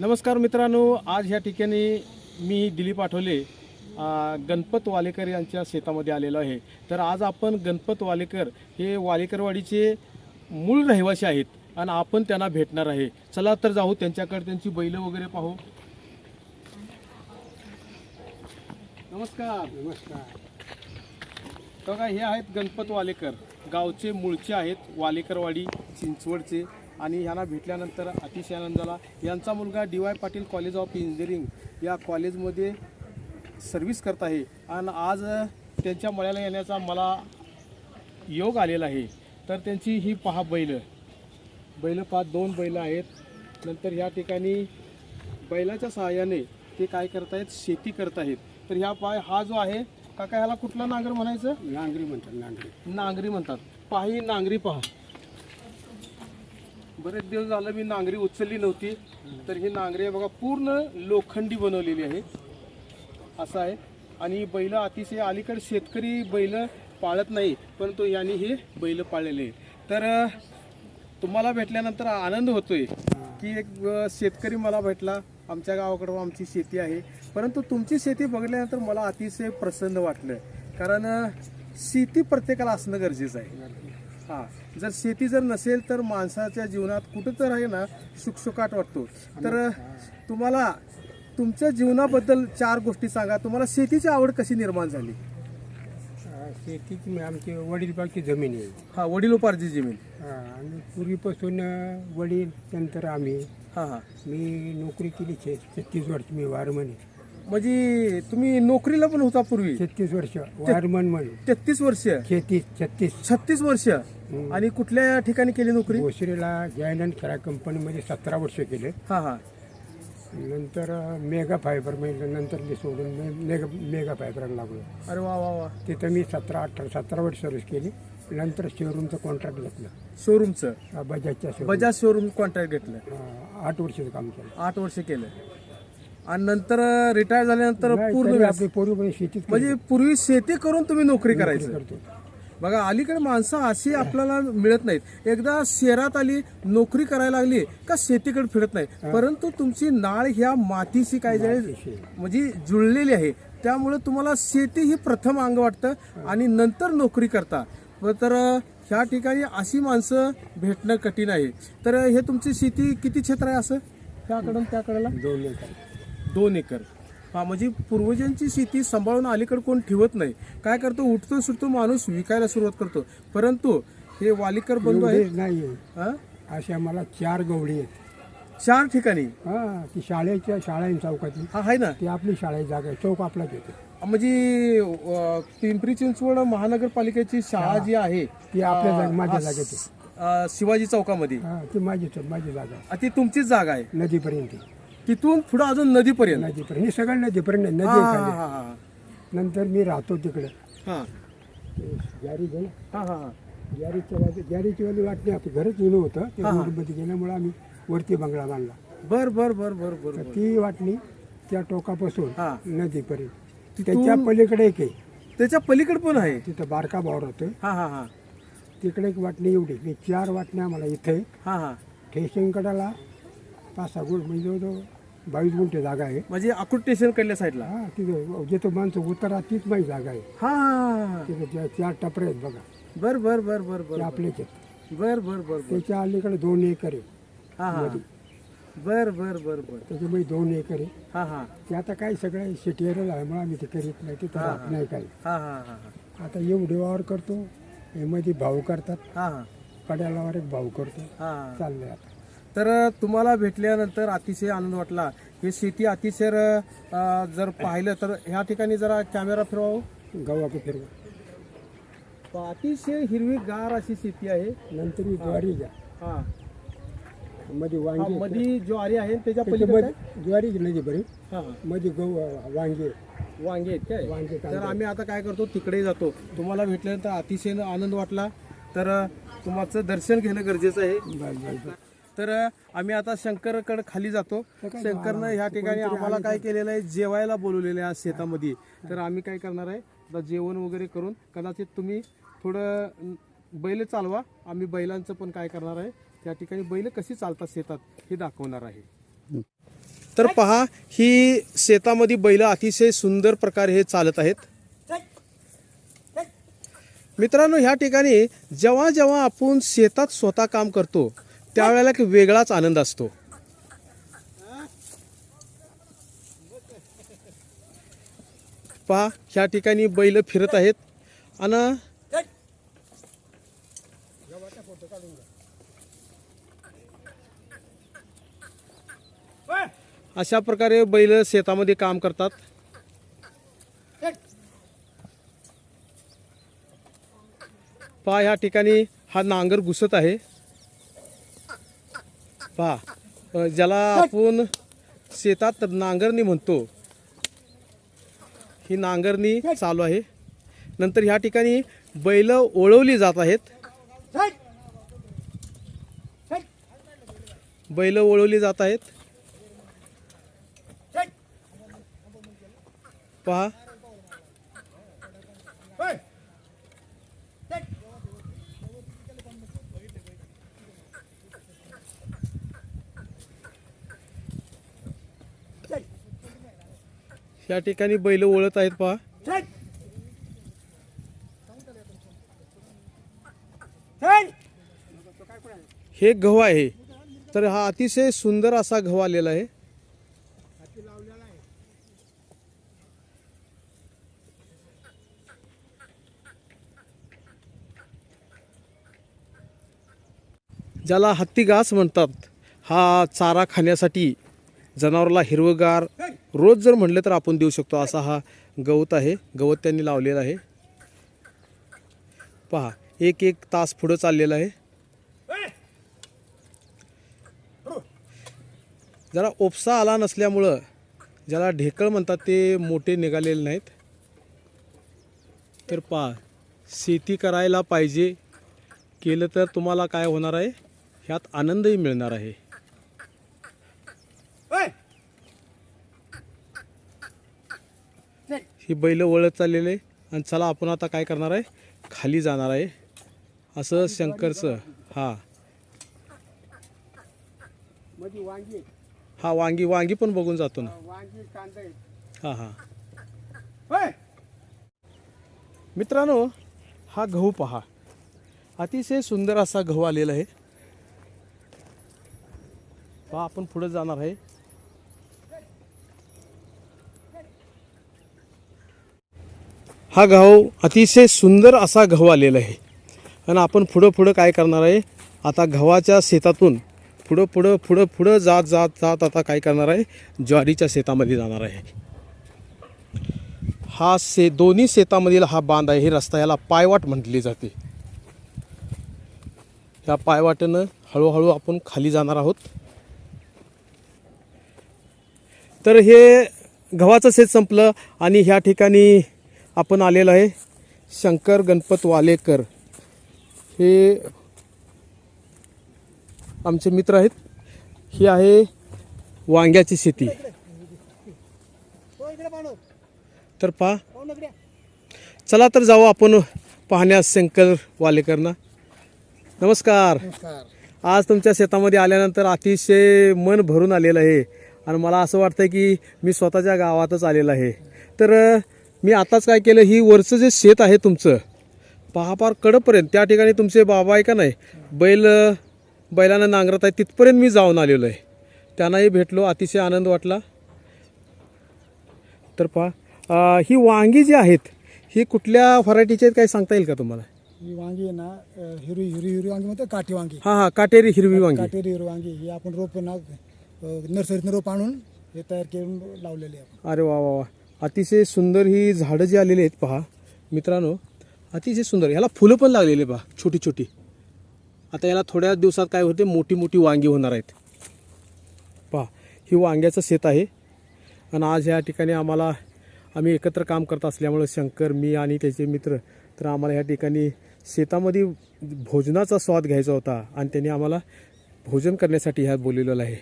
नमस्कार मित्रांनो आज ह्या ठिकाणी मी दिलीप आठवले गणपत वालेकर यांच्या शेतामध्ये आलेलो आहे. तर आज आपण गणपत वालेकर हे वालेकरवाडीचे मूळ रहिवासी आहेत आणि आपण त्यांना भेटणार आहे. चला तर जाऊ त्यांच्याकडे त्यांची बैलं वगैरे पाहू. नमस्कार. नमस्कार. बघा हे आहेत गणपत वालेकर. गावचे मूळचे आहेत वालेकरवाडी चिंचवडचे. आणि ह्यांना भेटल्यानंतर अतिशय आनंद झाला. यांचा मुलगा D Y Patil college of engineering या कॉलेजमध्ये सर्व्हिस करत आहे. आणि आज त्यांच्या मळ्याला येण्याचा मला योग आलेला आहे. तर त्यांची ही पहा बैल. बैल पहा दोन बैल आहेत. नंतर ह्या ठिकाणी बैलाच्या सहाय्याने ते काय करत आहेत शेती करत आहेत तर ह्या पाय हा जो आहे काका ह्याला कुठला नांगर म्हणायचं? नांगरी म्हणतात नांगरी. नांगरी म्हणतात. पाही नांगरी पहा. बरेच दिवस झालं मी नांगरी उचलली नव्हती. तर ही नांगरी आहे बघा पूर्ण लोखंडी बनवलेली आहे. असं आहे. आणि बैल अतिशय अलीकडे शेतकरी बैल पाळत नाही परंतु यांनी हे बैल पाळलेले आहे. तर तुम्हाला भेटल्यानंतर आनंद होतोय की एक शेतकरी मला भेटला. आमच्या गावाकडं आमची शेती आहे. परंतु तुमची शेती बघितल्यानंतर मला अतिशय प्रसन्न वाटलं. कारण शेती प्रत्येकाला असणं गरजेचं आहे. हां. जर शेती जर नसेल तर माणसाच्या जीवनात कुठं तर आहे ना शुकशुकाट वाटतो. तर तुम्हाला तुमच्या जीवनाबद्दल चार गोष्टी सांगा. तुम्हाला शेतीची आवड कशी निर्माण झाली? शेतीची म्हणजे आमची वडील बाकी जमीन आहे. हा वडिलोपार्जित जमीन. अं, आणि पूर्वीपासून वडील नंतर आम्ही. हा हा. मी नोकरी केली छे छत्तीस वर्ष मी वारमन आहे म्हणजे तुम्ही नोकरीला पण होता पूर्वी? छत्तीस वर्ष वारमन म्हणून. तेहतीस वर्ष? छत्तीस छत्तीस. छत्तीस वर्ष. आणि कुठल्या ठिकाणी केली नोकरी? भोसरीला जैन अँड खेळा कंपनीमध्ये सतरा वर्ष केले. हा हा. नंतर मेगा फायबर म्हणजे नंतर ते सोडून मे- मेगा मेगा फायबरला लागलो. अरे वा वा वा. तिथं मी सतरा अठरा सतरा वर्ष सर्व्हिस केली. नंतर शोरूमचं कॉन्ट्रॅक्ट घेतलं. शोरूमचं बजाजच्या. बजाज शोरूम कॉन्ट्रॅक्ट घेतलं. आठ वर्षाचं काम केलं. आठ वर्ष केलं. आणि नंतर रिटायर झाल्यानंतर पूर्ण व्यास- आपली म्हणजे पूर्वी शेती करून तुम्ही नोकरी करायचं. करतो. बघा अलीकडे माणसं अशी आपल्याला मिळत नाहीत. एकदा शहरात आली नोकरी करायला लागली का शेतीकडे फिरत नाही परंतु तुमची नाळ ह्या मातीशी काय जे. म्हणजे जुळलेली आहे त्यामुळे तुम्हाला शेती ही प्रथम अंग वाटतं आणि नंतर नोकरी करता. व तर ह्या ठिकाणी अशी माणसं भेटणं कठीण आहे. तर हे तुमची शेती किती क्षेत्र आहे असं? त्याकडून त्याकडेला? दोन एकर. दोन एकर. हा म्हणजे पूर्वजांची शेती सांभाळून अलीकडे कोण ठेवत नाही. काय करतो? उठतो सुटतो माणूस विकायला सुरुवात करतो. परंतु हे वालीकर बंधू आहे नाही. हा? अशा मला चार गवडी आहेत. चार ठिकाणी? हा ती शाळेच्या शाळा आहे चौकातली. हा आहे ना? ती आपली शाळेची जागा आहे. चौक आपलाच येतो. म्हणजे अं, पिंपरी चिंचवड महानगरपालिकेची शाळा जी आहे ती आपल्या जागे माझ्या जागेत आहे. अं, शिवाजी चौकामध्ये. हा ती माझीच माझी जागा आहे. ती तुमचीच जागा आहे? नदीपर्यंत. तिथून पुढे अजून नदीपर्यंत. नदीपर्यंत. हे सगळं नदीपर्यंत आहे. नदी हा, आहे हा, खाली. नंतर मी राहतो तिकडे. हा, जारी गेलं हा, हा, हा. वाली वाटणी आपलं घरच जुनं होतं. ते हा, हा. रोडमध्ये गेल्यामुळे आम्ही वरती बंगला बांधला. बर बर बर बर बर तर बर. ती वाटणी त्या टोकापासून हा. नदीपर्यंत. तिथून- त्याच्या पलीकडे एक आहे. त्याच्या पलीकडे पण आहे? तिथं बारका भावर होतं हा हा हा. तिकडे एक वाटणी एवढी. मी चार वाटण्या आम्हाला इथे हा हा. ठेशनकडाला पाच सहा गुंठ म्हणजे जवळजवळ बावीस गुंठे जागा आहे. म्हणजे अकुट स्टेशन कडल्या साईडला हा तिथं जिथं माणसं उतरा तीच माझी जागा आहे. हा तिथं त्या चार टपरे आहेत बघा. बर बर बर बर ते बर. आपलेच आहेत. बर बर बर बर. त्याच्या अलीकडे दोन एकर आहे. हा हा. बर बर बर बर. त्याच्यामुळे दोन एकर आहे. हा हा. ते आता काय सगळं शेतीवर झाल्यामुळे आम्ही ते करीत नाही तिथं राहत नाही काही. हा हा हा हा. आता एवढे वावर करतो हे मध्ये भाऊ करतात. हा हा. कड्यालावर एक भाऊ करतो. हा. चाललंय आता. तर तुम्हाला भेटल्यानंतर अतिशय आनंद वाटला. हे शेती अतिशय जर पाहिलं तर ह्या ठिकाणी जरा कॅमेरा फिरवावं. गव्हाचं फिरवा. अतिशय हिरवीगार अशी शेती आहे. नंतर ज्वारी घ्या. हा. मध्ये वांगी आहेत. मधी ज्वारी आहे त्याच्या पलीकडे ज्वारी नदी बरी हा. मध्ये गहू वांगे. वांगे आहेत काय? वांगे तर आम्ही आता काय करतो तिकडे जातो. तुम्हाला भेटल्यानंतर अतिशय आनंद वाटला. तर तुमचं दर्शन घेणं गरजेचं आहे. तर आम्ही आता शंकरकडे खाली जातो. शंकरनं ह्या ठिकाणी आम्हाला काय केलेलं आहे? जेवायला बोलवलेलं आहे आज शेतामध्ये. तर आम्ही काय करणार आहे? आता जेवण वगैरे करून कदाचित तुम्ही थोडं बैल चालवा. आम्ही बैलांचं पण काय करणार आहे? त्या ठिकाणी बैल कशी चालतात शेतात हे दाखवणार आहे. तर पहा ही शेतामध्ये बैल अतिशय सुंदर प्रकारे हे चालत आहेत. मित्रांनो ह्या ठिकाणी जेव्हा जेव्हा आपण शेतात स्वतः काम करतो त्यावेळेला एक वेगळाच आनंद असतो. पहा ह्या ठिकाणी बैल फिरत आहेत. आणि अशा प्रकारे बैल शेतामध्ये काम करतात. पहा ह्या ठिकाणी हा नांगर घुसत आहे. पहा ज्याला आपण शेतात नांगरणी म्हणतो ही नांगरणी चालू आहे. नंतर ह्या ठिकाणी बैल ओळवली जात आहेत. बैल ओळवली जात आहेत. पहा या ठिकाणी बैल ओळत आहेत पहा. हे गहू आहे. तर हा अतिशय सुंदर असा गहू आलेला आहे. ज्याला हत्ती घास म्हणतात हा चारा खाण्यासाठी जनावराला हिरवगार रोज जर म्हणलं तर आपण देऊ शकतो. असा हा गवत आहे. गवत त्यांनी लावलेला आहे. पहा एक एक तास पुढं चाललेला आहे. जरा उपसा आला नसल्यामुळं ज्याला ढेकळ म्हणतात ते मोठे निघालेले नाहीत. तर पहा शेती करायला पाहिजे केलं तर तुम्हाला काय होणार आहे? ह्यात आनंदही मिळणार आहे. ही बैल वळत चाललेले आणि चला आपण आता काय करणार आहे? खाली जाणार आहे. असं शंकरचं. हा. हा वांगी वांगी पण बघून जातो ना. हा हा. मित्रांनो हा गहू पहा. अतिशय सुंदर असा गहू आलेला आहे. पहा आपण पुढे जाणार आहे. हा गहू अतिशय सुंदर असा गहू आलेला आहे. आणि आपण पुढं पुढं काय करणार आहे? आता गव्हाच्या शेतातून पुढं पुढं पुढं पुढं जात जात जात आता काय करणार आहे? ज्वारीच्या शेतामध्ये जाणार आहे. हा से दोन्ही शेतामधील हा बांध आहे. हे रस्ता याला पायवाट म्हटली जाते. ह्या पायवाटेनं हळूहळू आपण खाली जाणार आहोत. तर हे गव्हाचं शेत संपलं आणि ह्या ठिकाणी आपण आलेलो आहे शंकर गणपत वालेकर. हे आमचे मित्र आहेत. ही आहे वांग्याची शेती. तर पहा. चला तर जाऊ आपण पाहण्यास शंकर वालेकरना. नमस्कार. आज तुमच्या शेतामध्ये आल्यानंतर अतिशय मन भरून आलेलं आहे. आणि मला असं वाटतं की मी स्वतःच्या गावातच आलेलं आहे. तर मी आताच काय केलं ही वरचं जे शेत आहे तुमचं पहा पार कडपर्यंत त्या ठिकाणी तुमचे बाबा आहे का नाही बैल बैलानं नांगरत आहे तिथपर्यंत मी जाऊन आलेलो आहे. त्यांनाही भेटलो अतिशय आनंद वाटला. तर पहा ही वांगी जी आहेत ही कुठल्या व्हरायटीची आहेत काही सांगता येईल का तुम्हाला? ही वांगी आहे ना हिरवी हिरवी हिरवी वांगी म्हणतो काठी वांगी. हां हां काटेरी हिरवी वांगी. काटेरी हिरवी वांगी ही आपण रोप ना नर्सरीतनं रोप आणून हे तयार करून लावलेली आहे. अरे वा वा वा. अतिशय सुंदर ही झाडं जी आलेली आहेत पहा मित्रांनो अतिशय सुंदर. ह्याला फुलं पण लागलेली आहे पहा छोटी छोटी. आता याला थोड्या दिवसात काय होते मोठी मोठी वांगी होणार आहेत. पहा ही वांग्याचं शेत आहे. आणि आज ह्या ठिकाणी आम्हाला आम्ही एकत्र काम करत असल्यामुळं शंकर मी आणि त्याचे मित्र तर आम्हाला ह्या ठिकाणी शेतामध्ये भोजनाचा स्वाद घ्यायचा होता आणि त्यांनी आम्हाला भोजन करण्यासाठी ह्या बोललेलं आहे.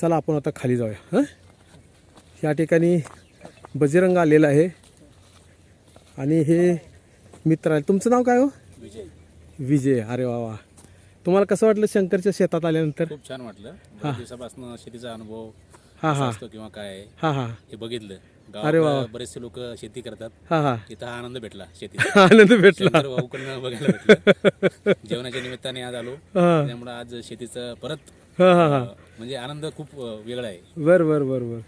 चला आपण आता खाली जाऊया हां? या ठिकाणी बजरंग आलेला आहे. आणि हे मित्र आहे. तुमचं नाव काय हो? विजय. अरे वा वा. तुम्हाला कसं वाटलं शंकरच्या शेतात आल्यानंतर? खूप छान वाटलं. बऱ्याच दिवसापासून शेतीचा अनुभव कसा हा. असतो किंवा काय हां हां. हे बघितलं. अरे वा. गावात बरेचसे लोक शेती करतात. हां हां. तिथं हा आनंद भेटला शेतीत. आनंद भेटला. शंकर भाऊकडनं बघायला भेटलं. जेवणाच्या निमित्ताने आज आलो. हां. त्यामुळे आज शेतीचं परत हां हां हां. म्हणजे आनंद खूप वेगळा आहे. बरं बरं बरं बरं.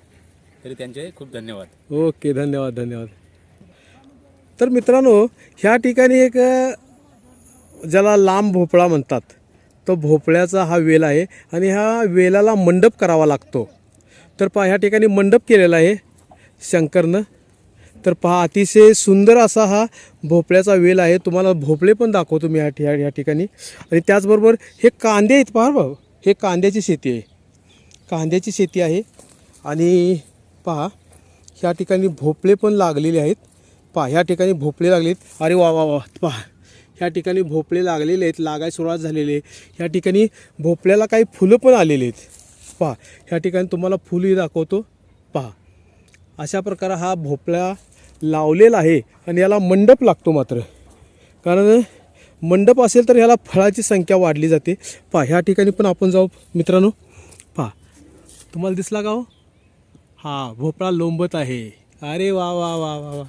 तरी त्यांचे खूप धन्यवाद. ओके धन्यवाद धन्यवाद. तर मित्रांनो ह्या ठिकाणी एक अ, ज्याला लांब भोपळा म्हणतात तो भोपळ्याचा हा वेल आहे आणि ह्या वेलाला मंडप करावा लागतो. तर पहा ह्या ठिकाणी मंडप केलेला आहे शंकरनं. तर पहा अतिशय सुंदर असा हा भोपळ्याचा वेल आहे. तुम्हाला भोपळे पण दाखवतो मी ह्या ठि- ह्या ठिकाणी. आणि त्याचबरोबर हे कांदे आहेत पहा भाऊ हे कांद्याची शेती आहे. कांद्याची शेती आहे. आणि पहा ह्या ठिकाणी भोपळे पण लागलेले आहेत. पहा ह्या ठिकाणी भोपळे लागलेत अरे वा वा वा पहा. ह्या ठिकाणी भोपळे लागलेले आहेत लागायला सुरुवात झालेली आहे. ह्या ठिकाणी भोपळ्याला काही फुलं पण आलेली आहेत. पहा ह्या ठिकाणी तुम्हाला फुलंही दाखवतो. पहा अशा प्रकारे हा भोपळा लावलेला आहे आणि याला मंडप लागतो मात्र. कारण मंडप असेल तर ह्याला फळाची संख्या वाढली जाते. पहा ह्या ठिकाणी पण आपण जाऊ मित्रांनो. पहा तुम्हाला दिसला का हो? हा भोपळा लोंबत आहे. अरे वा वा वा वा वा.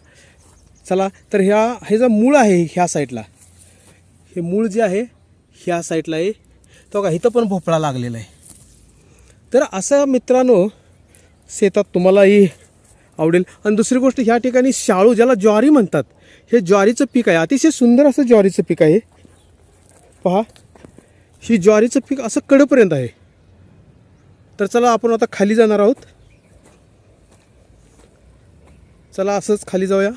चला तर ह्या हे जे मूळ आहे ह्या साईडला हे मूळ जे आहे ह्या साईडला आहे. तो का इथं पण भोपळा लागलेला आहे. तर असं मित्रांनो शेतात तुम्हालाही आवडेल. आणि दुसरी गोष्ट ह्या ठिकाणी शाळू ज्याला ज्वारी म्हणतात हे ज्वारीचं पीक आहे. अतिशय सुंदर असं ज्वारीचं पीक आहे. पहा ही ज्वारीचं पीक असं कडपर्यंत आहे. तर चला आपण आता खाली जाणार आहोत. चला असंच खाली जाऊया.